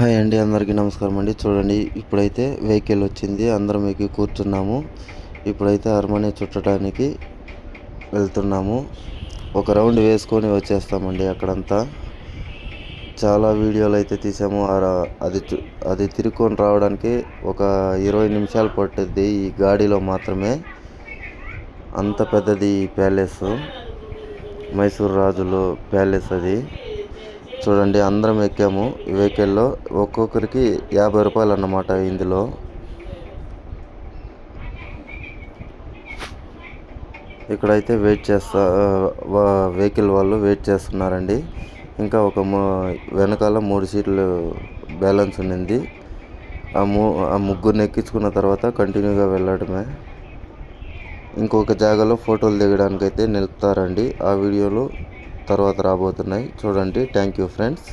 Hi అండి అందరికీ నమస్కారం అండి. చూడండి ఇప్పుడైతే వెహికల్ వచ్చింది. అందరం ఎక్కి కూర్చున్నాము. ఇప్పుడైతే అరమనే చుట్టడానికి వెళ్తున్నాము. ఒక రౌండ్ వేసుకొని వచ్చేస్తామండి అక్కడంతా. చాలా వీడియోలు అయితే తీసాము. అది చు- అది తిరుక్కొని రావడానికి ఒక ఇరవై నిమిషాలు పట్టుద్ది ఈ గాడిలో మాత్రమే. అంత పెద్దది ప్యాలెస్. మైసూర్ రాజులు ప్యాలెస్ అది. చూడండి అందరం ఎక్కాము. ఈ వెహికల్లో ఒక్కొక్కరికి యాభై రూపాయలు అన్నమాట ఇందులో. ఇక్కడైతే వెయిట్ చేస్తా వా- వెహికల్ వాళ్ళు వెయిట్ చేస్తున్నారండి. ఇంకా ఒక వెనకాల మూడు సీట్లు బ్యాలెన్స్ ఉన్నింది. ఆ ము ఆ ముగ్గురిని ఎక్కించుకున్న తర్వాత కంటిన్యూగా వెళ్ళడమే. ఇంకొక జాగాలో ఫోటోలు దిగడానికి అయితే నిలుపుతారండి. ఆ వీడియోలో తర్వాత రాబోతున్నాయి. చూడండి. Thank you friends